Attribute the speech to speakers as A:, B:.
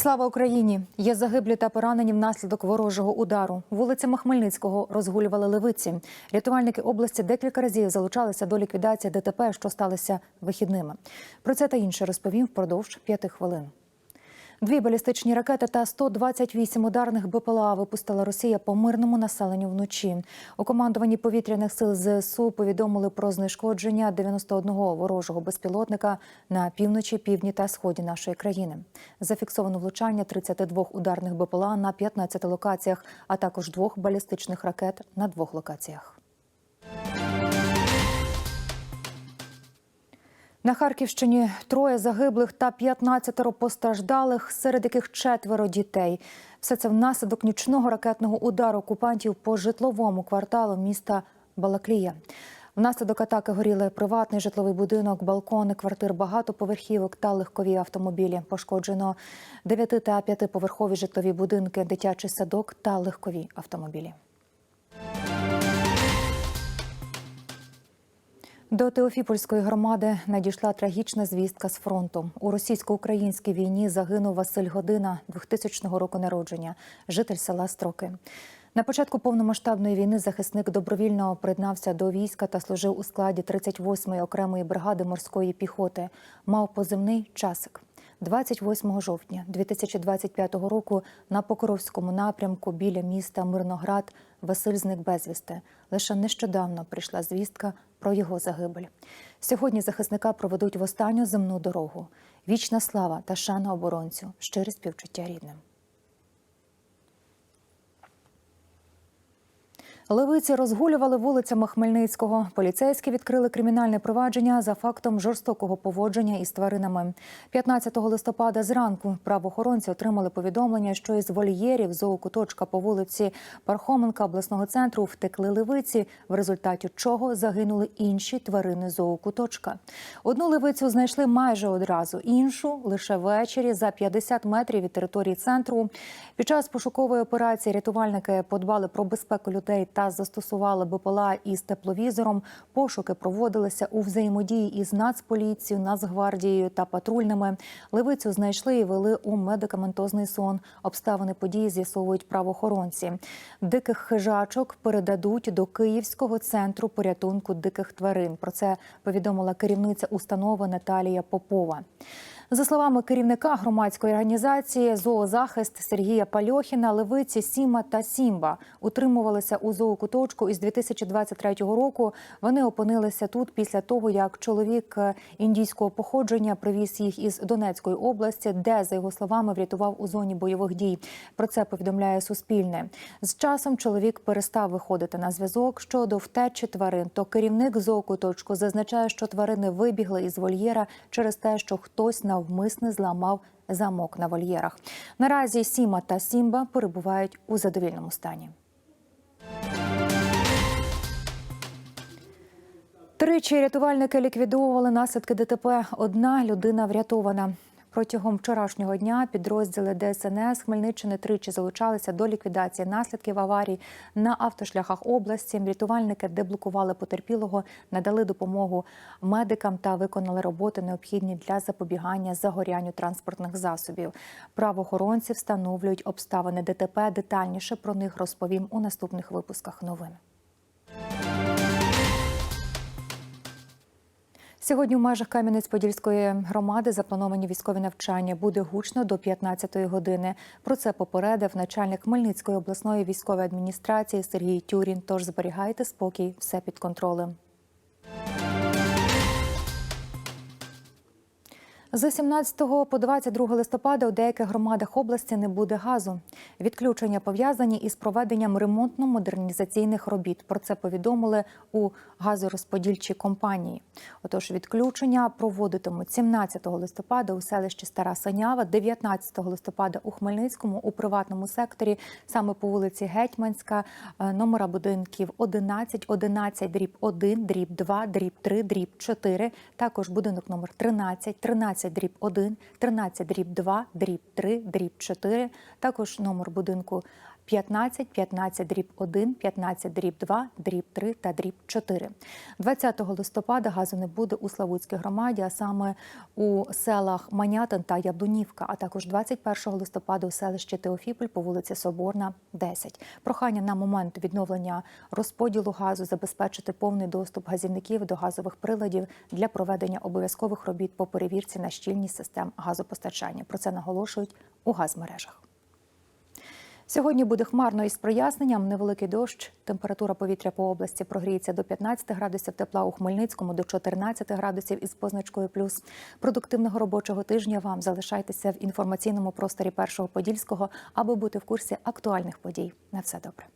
A: Слава Україні! Є загиблі та поранені внаслідок ворожого удару. Вулицями Хмельницького розгулювали левиці. Рятувальники області декілька разів залучалися до ліквідації ДТП, що сталося вихідними. Про це та інше розповім впродовж п'яти хвилин. Дві балістичні ракети та 128 ударних БПЛА випустила Росія по мирному населенню вночі. У командуванні повітряних сил ЗСУ повідомили про знешкодження 91 ворожого безпілотника на півночі, півдні та сході нашої країни. Зафіксовано влучання 32 ударних БПЛА на 15 локаціях, а також двох балістичних ракет на двох локаціях. На Харківщині троє загиблих та 15 постраждалих, серед яких четверо дітей. Все це внаслідок нічного ракетного удару окупантів по житловому кварталу міста Балаклія. Внаслідок атаки горіли приватний житловий будинок, балкони, квартир багатоповерхівок та легкові автомобілі. Пошкоджено 9 та 5-поверхові житлові будинки, дитячий садок та легкові автомобілі. До Теофіпольської громади надійшла трагічна звістка з фронту. У російсько-українській війні загинув Василь Година 2000 року народження, житель села Строки. На початку повномасштабної війни захисник добровільно приєднався до війська та служив у складі 38-ї окремої бригади морської піхоти. Мав позивний часик. 28 жовтня 2025 року на Покровському напрямку біля міста Мирноград Василь зник безвісти. Лише нещодавно прийшла звістка про його загибель. Сьогодні захисника проведуть в останню земну дорогу. Вічна слава та шана оборонцю, щирі співчуття рідним. Левиці розгулювали вулицями Хмельницького. Поліцейські відкрили кримінальне провадження за фактом жорстокого поводження із тваринами. 15 листопада зранку правоохоронці отримали повідомлення, що із вольєрів зоокуточка по вулиці Пархоменка обласного центру втекли левиці, в результаті чого загинули інші тварини зоокуточка. Одну левицю знайшли майже одразу, іншу лише ввечері за 50 метрів від території центру. Під час пошукової операції рятувальники подбали про безпеку людей та застосували БПЛА із тепловізором. Пошуки проводилися у взаємодії із Нацполіцією, Нацгвардією та патрульними. Левицю знайшли і вели у медикаментозний сон. Обставини події з'ясовують правоохоронці. Диких хижачок передадуть до Київського центру порятунку диких тварин. Про це повідомила керівниця установи Наталія Попова. За словами керівника громадської організації Зоозахист Сергія Пальохіна, левиці Сіма та Сімба утримувалися у зоокуточку із 2023 року. Вони опинилися тут після того, як чоловік індійського походження привіз їх із Донецької області, де за його словами врятував у зоні бойових дій. Про це повідомляє Суспільне. З часом чоловік перестав виходити на зв'язок щодо втечі тварин. То керівник зоокуточку зазначає, що тварини вибігли із вольєра через те, що хтось на навмисне зламав замок на вольєрах. Наразі Сіма та Сімба перебувають у задовільному стані. Тричі рятувальники ліквідовували наслідки ДТП. Одна людина врятована. Протягом вчорашнього дня підрозділи ДСНС Хмельниччини тричі залучалися до ліквідації наслідків аварій на автошляхах області. Рятувальники деблокували потерпілого, надали допомогу медикам та виконали роботи, необхідні для запобігання загорянню транспортних засобів. Правоохоронці встановлюють обставини ДТП. Детальніше про них розповім у наступних випусках новин. Сьогодні у межах Кам'янець-Подільської громади заплановані військові навчання. Буде гучно до 15-ї години. Про це попередив начальник Хмельницької обласної військової адміністрації Сергій Тюрін. Тож зберігайте спокій, все під контролем. З 17 по 22 листопада у деяких громадах області не буде газу. Відключення пов'язані із проведенням ремонтно-модернізаційних робіт. Про це повідомили у газорозподільчій компанії. Отож, відключення проводитимуть 17 листопада у селищі Стара Санява, 19 листопада у Хмельницькому у приватному секторі, саме по вулиці Гетьманська, номера будинків 11, 11, дріб 1, дріб 2, дріб 3, дріб 4, також будинок номер 13, 13, дріб 1, 13, дріб 2, дріб 3, дріб 4, також номер будинку 15, 15 дріб 1, 15 дріб 2, дріб 3 та дріб 4. 20 листопада газу не буде у Славутській громаді, а саме у селах Манятин та Яблунівка, а також 21 листопада у селищі Теофіполь по вулиці Соборна, 10. Прохання на момент відновлення розподілу газу забезпечити повний доступ газівників до газових приладів для проведення обов'язкових робіт по перевірці на щільність систем газопостачання. Про це наголошують у газмережах. Сьогодні буде хмарно із проясненням, невеликий дощ. Температура повітря по області прогріється до 15 градусів тепла у Хмельницькому, до 14 градусів із позначкою плюс. Продуктивного робочого тижня вам залишайтеся в інформаційному просторі Першого Подільського, аби бути в курсі актуальних подій. На все добре.